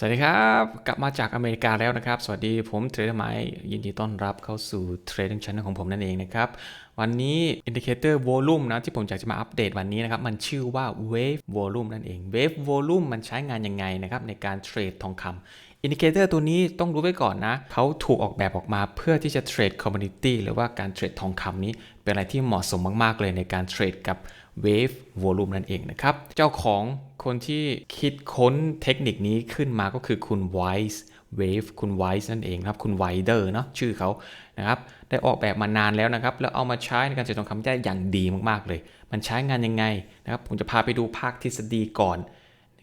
สวัสดีครับ กลับมาจากอเมริกาแล้วนะครับ สวัสดีผมเทรดไมยินดีต้อนรับเข้าสู่เทรดดิ้งชั้นของผมนั่นเองนะครับ วันนี้อินดิเคเตอร์วอลลุ่มนะที่ผมอยากจะมาอัปเดตวันนี้นะครับ มันชื่อว่า Wave Volume นั่นเอง Wave Volume มันใช้งานยังไงนะครับในการเทรดทองคำ อินดิเคเตอร์ตัวนี้ต้องรู้ไว้ก่อนนะ เขาถูกออกแบบออกมาเพื่อที่จะเทรดคอมมูนิตี้หรือว่าการเทรดทองคำนี้ เป็นอะไรที่เหมาะสมมาก ๆ เลยในการเทรดกับ Wave Volume นั่นเองนะครับ เจ้าของคนที่คิดค้นเทคนิคนี้ขึ้นมาก็คือคุณ Wise Wave คุณ Wise นั่นเองครับ คุณ Wider เนาะชื่อเขานะครับ ได้ออกแบบมานานแล้วนะครับ แล้วเอามาใช้ในการเทรดทองคำได้อย่างดีมากๆเลย มันใช้งานยังไงนะครับ ผมจะพาไปดูภาคทฤษฎีก่อน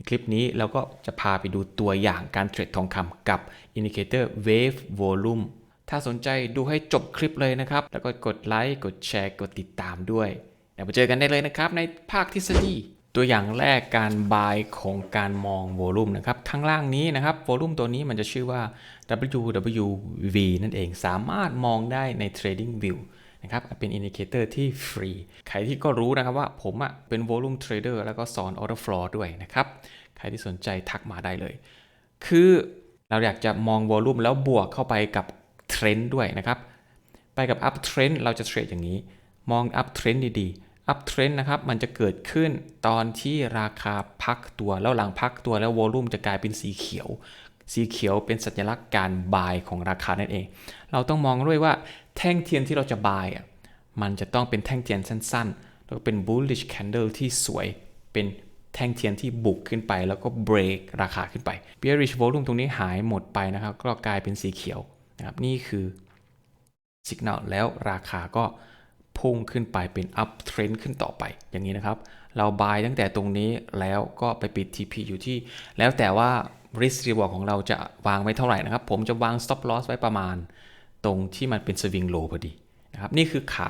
คลิปนี้เราก็จะพาไปดูตัวอย่างการเทรดทองคำกับ Indicator Wave Volume ถ้าสนใจดูให้จบคลิปเลยนะครับ แล้วก็กดไลค์ กดแชร์ กดติดตามด้วยเดี๋ยวมาเจอกันได้เลยนะครับ ในภาคทฤษฎีตัวอย่างแรกการบายของการมองโวลูมนะครับข้างล่างนี้นะครับโวลูมตัวนี้มันจะชื่อว่า WWV นั่นเองสามารถมองได้ใน Trading View นะครับเป็นอินดิเคเตอร์ที่ฟรีใครที่ก็รู้นะครับว่าผมอะเป็น Volume Trader แล้วก็สอน Order Flow ด้วยนะครับ ใครที่สนใจทักมาได้เลย คือเราอยากจะมอง Volume แล้วบวกเข้าไปกับเทรนด์ด้วยนะครับ ไปกับ Up Trend เราจะเทรดอย่างนี้ มอง Up Trend ดีๆ Up Trend นะครับมันจะเกิดขึ้นตอนที่ราคาพักตัวแล้วหลังพักตัวแล้ว Volume จะกลายเป็นสีเขียวสีเขียวเป็นสัญลักษณ์การ buy ของราคานั่นเอง เราต้องมองด้วยว่า แท่งเทียนที่เราจะ buy อะมันจะต้องเป็นแท่งเทียนสั้นๆ แล้วก็เป็น bullish candle ที่สวยเป็นแท่งเทียนที่บุกขึ้นไป แล้วก็ break ราคาขึ้นไป bearish volume ตรงนี้หายหมดไปนะครับ ก็กลายเป็นสีเขียวนะครับนี่คือสัญญาณแล้วราคาก็พุ่งขึ้นไปเป็น up trend ขึ้นต่อไปอย่างนี้นะครับ เราบายตั้งแต่ตรงนี้แล้วก็ไปปิด TP อยู่ที่ แล้วแต่ว่า risk reward ของเราจะวางไว้เท่าไหร่นะครับ ผมจะวาง stop loss ไว้ประมาณ ตรงที่มันเป็น swing low พอดีนะครับนี่คือขา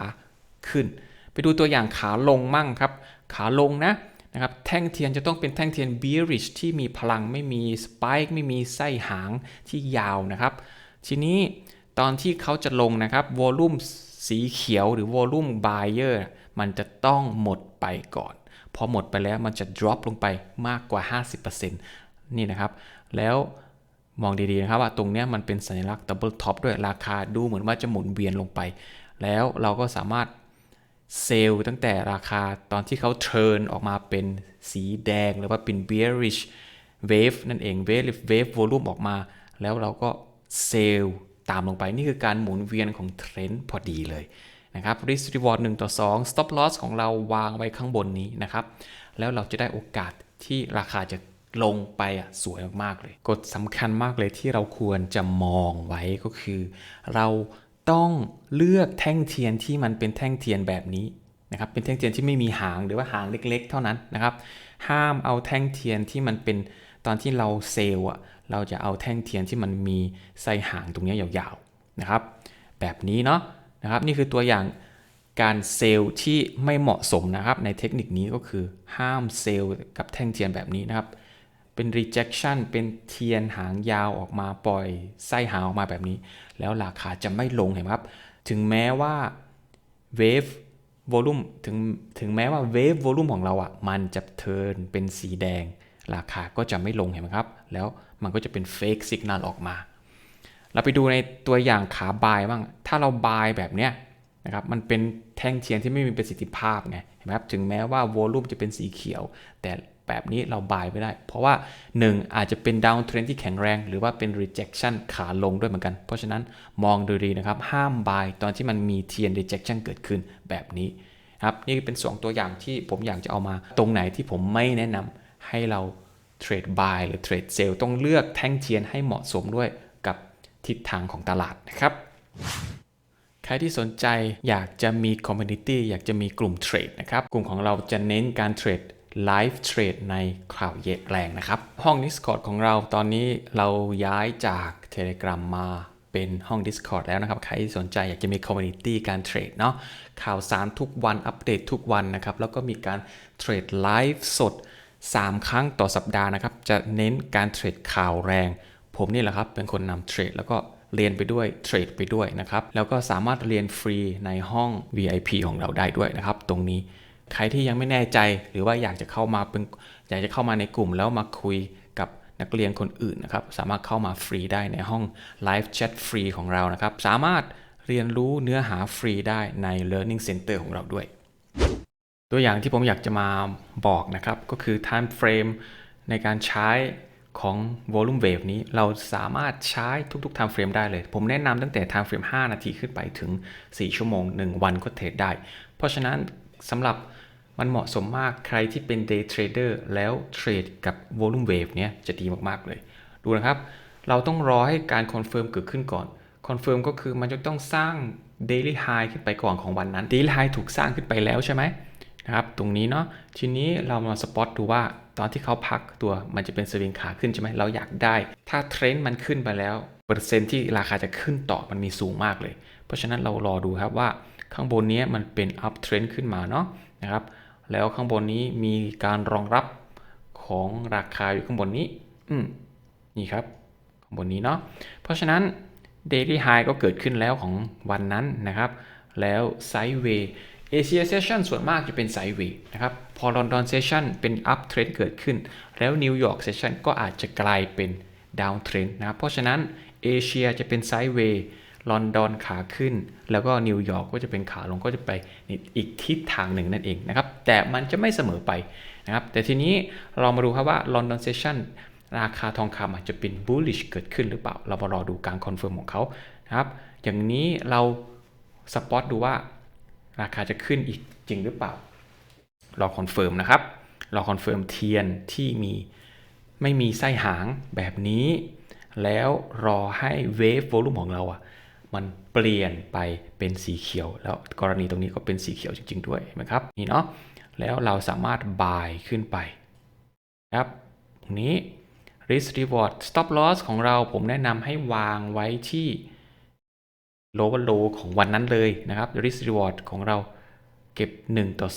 ขึ้น ไปดูตัวอย่างขาลงมั่งครับ ขาลงนะนะครับแท่งเทียนจะต้องเป็นแท่งเทียน bearish ที่มีพลังไม่มี spike ไม่มีไส้หางที่ยาวนะครับ ทีนี้ตอนที่เขาจะลงนะครับวอลุ่มสีเขียวหรือวอลุ่ม buyer มันจะต้องหมดไปก่อน พอหมดไปแล้วมันจะ drop ลงไปมากกว่า 50%นี่นะครับ แล้ว มองดีๆนะครับว่าตรงนี้มันเป็นสัญลักษณ์ double top ด้วยราคาดูเหมือนว่าจะหมุนเวียนลงไป แล้วเราก็สามารถเซลล์ตั้งแต่ราคาตอนที่เขาเทิร์นออกมาเป็นสีแดงหรือว่าเป็น bearish wave นั่นเอง wave wave volume ออกมา แล้วเราก็เซลล์ตามลงไปนี่คือการหมุนเวียนของเทรนด์พอดีเลยนะครับ risk reward 1ต่อ 2 stop loss ของเราวางไว้ข้างบนนี้นะครับ แล้วเราจะได้โอกาสที่ราคาจะ ลงไปอะสวยมากๆเลยกฎสำคัญมากเลยที่เราควรจะมองไว้ก็คือ เราต้องเลือกแท่งเทียนที่มันเป็นแท่งเทียนแบบนี้นะครับเป็นแท่งเทียนที่ไม่มีหางหรือว่าหางเล็ก ๆ เท่านั้นนะครับ ห้ามเอาแท่งเทียนที่มันเป็นตอนที่เราเซลล์อะเราจะเอาแท่งเทียนที่มันมีไส้หางตรงนี้ยาวๆนะครับ แบบนี้เนาะนะครับนี่คือตัวอย่างการเซลล์ที่ไม่เหมาะสมนะครับ ในเทคนิคนี้ก็คือห้ามเซลล์กับแท่งเทียนแบบนี้นะครับ เป็น rejection เป็นเทียนหางยาวออกมาปล่อยไส้หางออกมาแบบนี้ แล้วราคาจะไม่ลงเห็นไหมครับ ถึงแม้ว่า wave volume ถึงถึงแม้ว่า wave volume ของเราอะ มันจะเทินเป็นสีแดง ราคาก็จะไม่ลงเห็นไหมครับ แล้วมันก็จะเป็น fake signal ออกมา เราไปดูในตัวอย่างขาบายบ้าง ถ้าเราบายแบบเนี้ยนะครับ มันเป็นแท่งเทียนที่ไม่มีประสิทธิภาพไงเห็นไหมครับ ถึงแม้ว่าโวลูมจะเป็นสีเขียว แต่ แบบนี้เราบายไม่ได้ เพราะว่า 1 อาจจะเป็นดาวเทรนที่แข็งแรง หรือว่าเป็น rejection ขาลงด้วยเหมือนกัน เพราะฉะนั้นมองดูดีนะครับ ห้ามบายตอนที่มันมีเทียน rejection เกิดขึ้นแบบนี้ครับนี่เป็น 2 ตัวอย่างที่ผมอยากจะเอามา ตรงไหนที่ผมไม่แนะนำให้เราเทรดบายหรือเทรดเซลต้องเลือกแท่งเทียนให้เหมาะสมด้วยกับทิศทางของตลาดนะครับใครที่สนใจอยากจะมีคอมมูนิตี้อยากจะมีกลุ่มเทรดนะครับ กลุ่มของเราจะเน้นการเทรด ไลฟ์เทรดในข่าวเย็นแรงนะครับ ห้อง Discord ของเราตอนนี้เราย้ายจาก Telegram มาเป็นห้อง Discord แล้วนะครับ ใครสนใจอยากจะมีคอมมูนิตี้การเทรดเนาะข่าวสารทุกวันอัปเดตทุกวันนะครับ แล้วก็มีการเทรดไลฟ์สด 3 ครั้งต่อสัปดาห์นะครับ จะเน้นการเทรดข่าวแรง ผมนี่แหละครับ เป็นคนนำเทรดแล้วก็เรียนไปด้วยเทรดไปด้วยนะครับ แล้วก็สามารถเรียนฟรีในห้อง VIP ของเราได้ด้วยนะครับ ตรงนี้ ใครที่ยังไม่แน่ใจหรือว่าอยากจะเข้ามาเป็นอยากจะเข้ามาในกลุ่มแล้วมาคุยกับนักเรียนคนอื่นนะครับ สามารถเข้ามาฟรีได้ในห้อง Live Chat ฟรีของเรานะครับ สามารถเรียนรู้เนื้อหาฟรีได้ใน Learning Center ของเราด้วย ตัวอย่างที่ผมอยากจะมาบอกนะครับ ก็คือ time frame ในการใช้ของ volume wave นี้เราสามารถใช้ทุกๆ time frame ได้เลย ผมแนะนำตั้งแต่ time frame 5 นาทีขึ้นไปถึง 4 ชั่วโมง 1 วันก็เทรดได้ เพราะฉะนั้น สำหรับมันเหมาะสมมากใครที่เป็น day trader แล้วเทรดกับ volume wave เนี้ยจะดีมากๆเลย ดูนะครับ เราต้องรอให้การคอนเฟิร์มเกิดขึ้นก่อนคอนเฟิร์มก็คือมันจะต้องสร้าง daily high ขึ้นไปก่อนของวันนั้น daily high ถูกสร้างขึ้นไปแล้วใช่ไหมนะครับตรงนี้เนาะทีนี้เรามาสปอตดูว่าตอนที่เขาพักตัวมันจะเป็นสวิงขาขึ้นใช่ไหมเราอยากได้ ถ้าเทรนด์มันขึ้นไปแล้ว เปอร์เซ็นต์ที่ราคาจะขึ้นต่อมันมีสูงมากเลย เพราะฉะนั้นเรารอดูครับว่า ข้างบนนี้มันเป็น up trend ขึ้นมาเนาะนะครับ แล้วข้างบนนี้มีการรองรับของราคาอยู่ข้างบนนี้อืมนี่ครับข้างบนนี้เนาะเพราะฉะนั้น Daily High ก็เกิดขึ้นแล้วของวันนั้นนะครับ แล้ว sideways Asia Session ส่วนมากจะเป็น Sideway นะครับ พอ London Session เป็น Up Trend เกิดขึ้น แล้ว New York Session ก็อาจจะกลายเป็น Down Trend นะครับ เพราะฉะนั้นเอเชียจะเป็น Sideway ลอนดอนขาขึ้น แล้วก็นิวยอร์กก็จะเป็นขาลงก็จะไปในอีกทิศทางหนึ่งนั่นเองนะครับ แต่มันจะไม่เสมอไปนะครับ แต่ทีนี้เรามาดูครับว่า London Session ราคาทองคำอาจจะเป็น bullish เกิดขึ้นหรือเปล่า เรามารอดูการคอนเฟิร์มของเขานะครับ อย่างนี้เราสปอตดูว่าราคาจะขึ้นอีกจริงหรือเปล่า รอคอนเฟิร์มนะครับ รอคอนเฟิร์มเทียนที่มีไม่มีไส้หางแบบนี้ แล้วรอให้เวฟโวลูมของเราอะ มันเปลี่ยนไปเป็นสีเขียว แล้วกรณีตรงนี้ก็เป็นสีเขียวจริง ๆ ด้วยนไหมครับนี่เนาะแล้วเราสามารถ buy ขึ้นไปครับตรงนี้ risk reward stop loss ของเราผมแนะนำให้วางไว้ที่ lower low ของวันนั้นเลยนะครับ risk reward ของเราเก็บ 1 ต่อ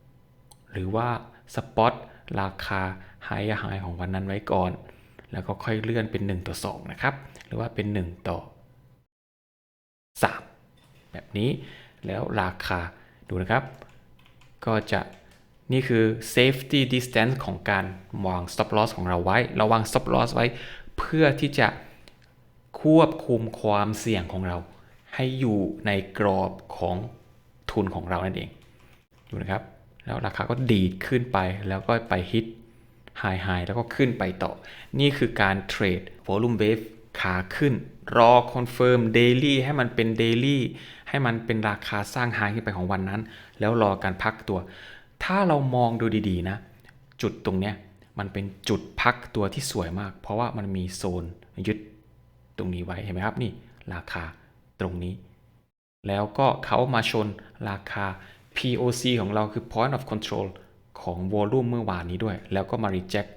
2 หรือว่า spot ราคา high high ของวันนั้นไว้ก่อน แล้วก็ค่อยเลื่อนเป็น 1 ต่อ 2 นะครับ หรือว่าเป็น 1 ต่อ 3 แบบนี้แล้วราคาดูนะครับ ก็จะนี่คือ safety distance ของการวาง stop loss ของเราไว้ เราวาง stop loss ไว้ เพื่อที่จะควบคุมความเสี่ยงของเรา ให้อยู่ในกรอบของทุนของเรานั่นเองดูนะครับ แล้วราคาก็ดีดขึ้นไปแล้วก็ไปฮิตไฮไฮแล้วก็ขึ้นไปต่อ นี่คือการเทรด volume wave ขาขึ้น รอคอนเฟิร์ม daily ให้มันเป็น daily ให้มันเป็นราคาสร้างไฮขึ้นไปของวันนั้น แล้วรอการพักตัว ถ้าเรามองดูดีๆนะ จุดตรงเนี้ยมันเป็นจุดพักตัวที่สวยมาก เพราะว่ามันมีโซนยึดตรงนี้ไว้เห็นไหมครับนี่ราคาตรงนี้ แล้วก็เขามาชนราคา POC ของเราคือ point of control ของ volume เมื่อวานนี้ด้วย แล้วก็มา reject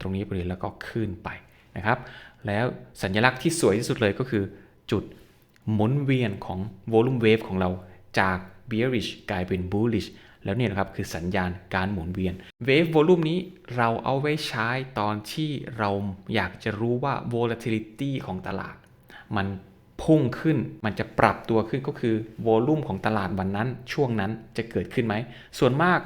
ตรงนี้ไปเลยแล้วก็ขึ้นไป นะครับ แล้วสัญลักษณ์ที่สวยที่สุดเลยก็คือจุดหมุนเวียนของ volume wave ของเราจาก bearish กลายเป็น bullish แล้วเนี่ยนะครับคือสัญญาณการหมุนเวียน wave volume นี้เราเอาไว้ใช้ตอนที่เราอยากจะรู้ว่า volatility ของตลาด มันพุ่งขึ้นมันจะปรับตัวขึ้นก็คือโวลูมของตลาดวันนั้นช่วงนั้นจะเกิดขึ้นไหม ส่วนมาก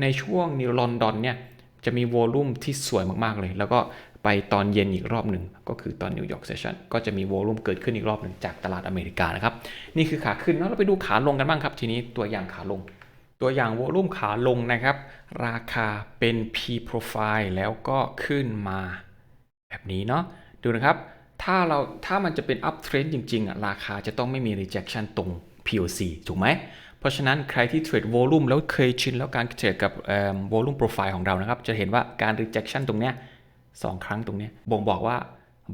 ในช่วงนิวลอนดอนเนี่ยจะมีโวลูมที่สวยมากๆเลย แล้วก็ ไปตอนเย็นอีกรอบหนึ่งก็คือตอนนิวยอร์กเซสชันก็จะมีโวลูมเกิดขึ้นอีกรอบหนึ่งจากตลาดอเมริกานะครับ นี่คือขาขึ้นแล้วเราไปดูขาลงกันบ้างครับ ทีนี้ตัวอย่างขาลง ตัวอย่างโวลูมขาลงนะครับ ราคาเป็น P profile แล้วก็ขึ้นมา แบบนี้เนาะดูนะครับถ้าเราถ้ามันจะเป็น up trend จริงๆอะราคาจะต้องไม่มี rejection ตรง POC ถูกไหม เพราะฉะนั้นใครที่เทรด volume แล้วเคยชินแล้วการเทรดกับเอ่อ volume profile ของเรานะครับ จะเห็นว่าการ rejection ตรงเนี้ย สองครั้งตรงนี้บ่งบอกว่า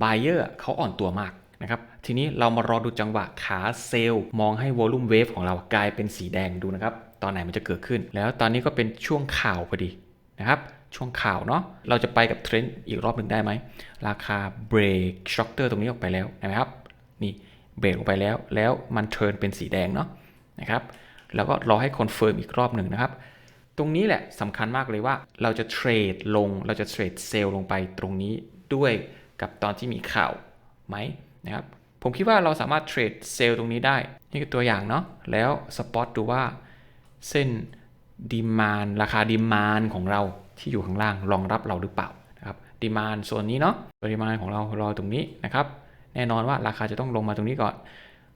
buyer เขาอ่อนตัวมากนะครับทีนี้เรามารอดูจังหวะขาเซลล์มองให้ volume wave ของเรากลายเป็นสีแดงดูนะครับตอนไหนมันจะเกิดขึ้น แล้วตอนนี้ก็เป็นช่วงข่าวพอดีนะครับช่วงข่าวเนาะเราจะไปกับเทรนด์อีกรอบหนึ่งได้ไหม ราคาเบรกช็อคเตอร์ตรงนี้ออกไปแล้วนะครับนี่เบรกออกไปแล้วแล้วมันเทิร์นเป็นสีแดงเนาะนะครับแล้วก็รอให้คอนเฟิร์มอีกรอบหนึ่งนะครับ ตรงนี้แหละสำคัญมากเลยว่าเราจะเทรดลง เราจะเทรดเซลล์ลงไปตรงนี้ด้วยกับตอนที่มีข่าวไหมนะครับผมคิดว่าเราสามารถเทรดเซลล์ตรงนี้ได้ นี่คือตัวอย่างเนาะแล้วสปอตดูว่าเส้นดีมานราคาดีมานของเราที่อยู่ข้างล่างรองรับเราหรือเปล่านะครับดีมานส่วนนี้เนาะปริมาณของเรารอตรงนี้นะครับ แน่นอนว่าราคาจะต้องลงมาตรงนี้ก่อน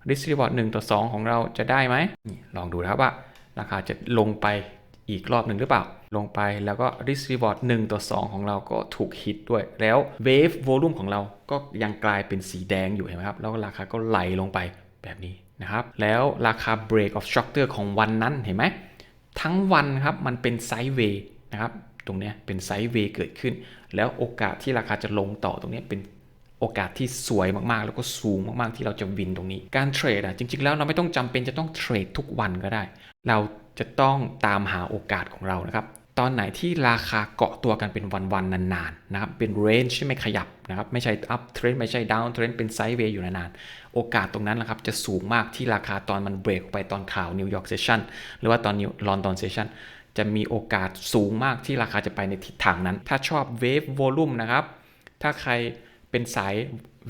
risk reward 1ต่อ2 ของเราจะได้ไหมลองดูนะครับว่า ราคาจะลงไป อีกรอบหนึ่งหรือเปล่า ลงไปแล้วก็ risk reward 1ต่อ 2 ของเราก็ถูกฮิตด้วย แล้ว wave volume ของเราก็ยังกลายเป็นสีแดงอยู่เห็นไหมครับ แล้วราคาก็ไหลลงไปแบบนี้นะครับ แล้วราคา break of structure ของวันนั้นเห็นไหม ทั้งวันครับ มันเป็นไซด์เวย์นะครับ ตรงเนี้ยเป็นไซด์เวย์เกิดขึ้น แล้วโอกาสที่ราคาจะลงต่อตรงเนี้ยเป็นโอกาสที่สวยมากๆ แล้วก็สูงมากๆ ที่เราจะวินตรงนี้ การเทรดอะจริงๆ แล้วเราไม่ต้องจำเป็นจะต้องเทรดทุกวันก็ได้ เรา จะต้องตามหาโอกาสของเรานะครับ ตอนไหนที่ราคาเกาะตัวกันเป็นวันๆนานๆนะครับ เป็น range ที่ไม่ขยับนะครับ ไม่ใช่ up trend ไม่ใช่ down trend เป็น sideways อยู่นานๆ โอกาสตรงนั้นนะครับจะสูงมากที่ราคาตอนมันเบรกไปตอนข่าว New York Session หรือว่าตอน New London Session จะมีโอกาสสูงมากที่ราคาจะไปในทิศทางนั้น ถ้าชอบ wave volume นะครับ ถ้าใครเป็นสาย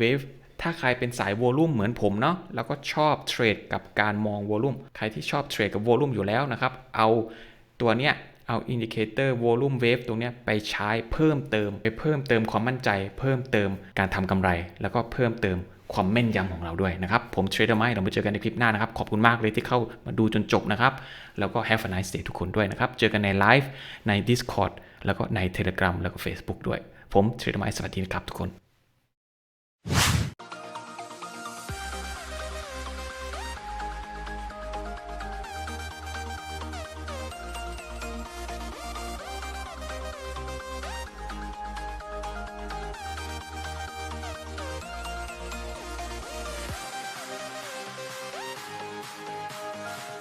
wave ถ้าใครเป็นสาย volume เหมือนผมเนาะแล้วก็ชอบเทรดกับการมอง volume ใครที่ชอบเทรดกับ volume อยู่แล้วนะครับ เอาตัวเนี้ยเอาอินดิเคเตอร์ volume wave ตรงเนี้ยไปใช้เพิ่มเติม ไปเพิ่มเติมความมั่นใจ เพิ่มเติมการทำกำไร แล้วก็เพิ่มเติมความแม่นยำของเราด้วยนะครับ ผมเทรดเดอร์ไมเรามาเจอกันในคลิปหน้านะครับ ขอบคุณมากเลยที่เข้ามาดูจนจบนะครับ แล้วก็ have a nice day ทุกคนด้วยนะครับ เจอกันในไลฟ์ใน Discord แล้วก็ใน Telegram แล้วก็ Facebook ด้วย ผมเทรดเดอร์ไมสวัสดีนะครับทุกคน